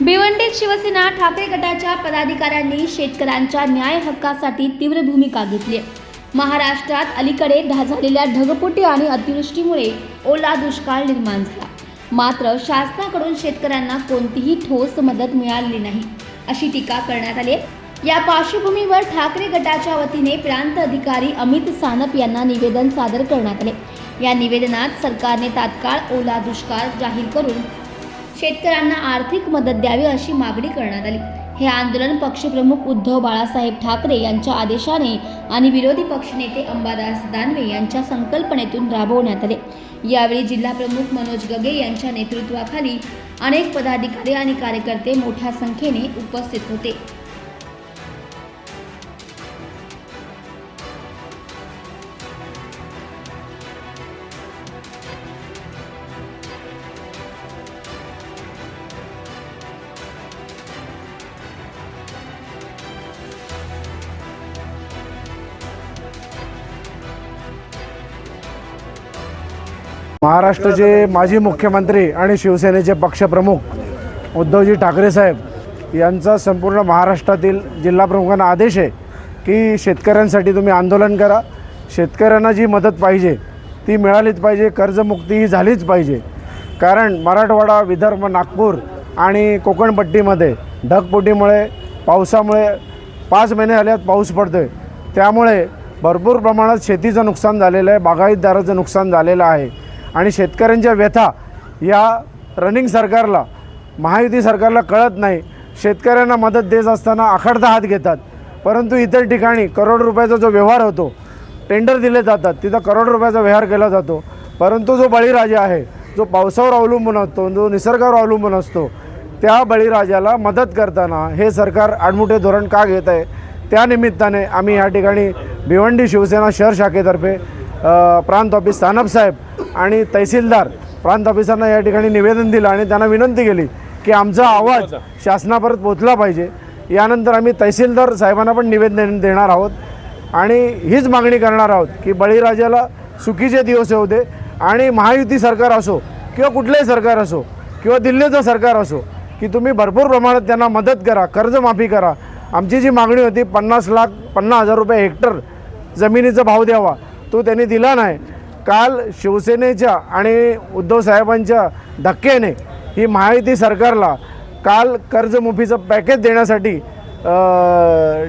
भिवंडीत शिवसेना ठाकरे गटाच्या पदाधिकाऱ्यांनी शेतकऱ्यांच्या न्याय हक्कासाठी तीव्र भूमिका घेतली. महाराष्ट्रात अलीकडे झालेल्या ढगपोटी आणि अतिवृष्टीमुळे ओला दुष्काळ निर्माण झाला. मात्र शासनाकडून शेतकऱ्यांना कोणतीही ठोस मदत मिळालेली नाही. अशी टीका करण्यात आली या पार्श्वभूमीवर ठाकरे गटाच्या वतीने प्रांत अधिकारी अमित सानप यांना निवेदन सादर करण्यात आले. या निवेदनात सरकारने तात्काळ ओला दुष्काळ जाहीर करून शेतकऱ्यांना आर्थिक मदत द्यावी अशी मागणी करण्यात आली. हे आंदोलन पक्षप्रमुख उद्धव बाळासाहेब ठाकरे यांच्या आदेशाने आणि विरोधी पक्षनेते अंबादास दानवे यांच्या संकल्पनेतून राबवण्यात आले. यावेळी जिल्हाप्रमुख मनोज गगे यांच्या नेतृत्वाखाली अनेक पदाधिकारी आणि कार्यकर्ते मोठ्या संख्येने उपस्थित होते. महाराष्ट्राचे माजी मुख्यमंत्री आणि शिवसेनेचे पक्षप्रमुख उद्धवजी ठाकरे साहेब यांचा संपूर्ण महाराष्ट्रातील जिल्हाप्रमुखांना आदेश आहे की शेतकऱ्यांसाठी तुम्ही आंदोलन करा. शेतकऱ्यांना जी मदत पाहिजे ती मिळालीच पाहिजे कर्जमुक्ती ही झालीच पाहिजे. कारण मराठवाडा विदर्भ नागपूर आणि कोकणपट्टीमध्ये ढगपुटीमुळे पावसामुळे पाच महिने आल्यात पाऊस पडतो आहे त्यामुळे भरपूर प्रमाणात शेतीचं नुकसान झालेलं आहे बागायतदाराचं नुकसान झालेलं आहे. आणि शेतकऱ्यांच्या व्यथा या रनिंग सरकारला महायुती सरकारला कळत नाही. शेतकऱ्यांना मदत देत असताना आखडता हात घेतात. परंतु इतर ठिकाणी करोड रुपयाचा जो व्यवहार होतो टेंडर दिले जातात. तिथं करोड रुपयाचा व्यवहार केला जातो. परंतु जो बळीराजा आहे जो पावसावर अवलंबून असतो जो निसर्गावर अवलंबून असतो त्या बळीराजाला मदत करताना हे सरकार आडमुठे धोरण का घेत आहे? त्यानिमित्ताने आम्ही या ठिकाणी भिवंडी शिवसेना शहर शाखेतर्फे प्रांत ऑफिस सानप साहेब आणि तहसीलदार प्रांत ऑफिसरना या ठिकाणी निवेदन दिलं आणि त्यांना विनंती केली की आमचा आवाज शासनापर्यंत पोचला पाहिजे. यानंतर आम्ही तहसीलदार साहेबांना पण निवेदन देणार आहोत. आणि हीच मागणी करणार आहोत की बळीराजाला सुखीचे दिवस येऊ दे आणि महायुती सरकार असो किंवा कुठलंही सरकार असो किंवा दिल्लीचं सरकार असो की तुम्ही भरपूर प्रमाणात त्यांना मदत करा कर्जमाफी करा. आमची जी मागणी होती पन्नास लाख पन्नास हजार रुपये हेक्टर जमिनीचा भाव द्यावा तो त्यांनी दिला नाही. काल शिवसेनेच्या आणि उद्धव साहेबांच्या धक्क्याने ही महायुती सरकारला काल कर्जमुफीचं पॅकेज देण्यासाठी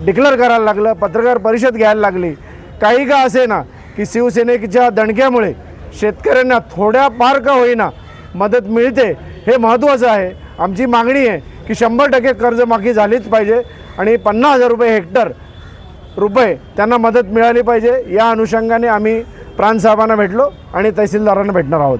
डिक्लेअर करायला लागलं पत्रकार परिषद घ्यायला लागली. काही का असे ना की शिवसेनेच्या दणक्यामुळे शेतकऱ्यांना थोड्या फार का होईना मदत मिळते हे महत्त्वाचं आहे. आमची मागणी आहे की शंभर टक्के कर्जमाफी झालीच पाहिजे आणि पन्नास हजार रुपये हेक्टर रुपये त्यांना मदत मिळाली पाहिजे. या अनुषंगाने आम्ही प्राणसाहेबांना भेटलो आणि तहसीलदारांना भेटणार आहोत.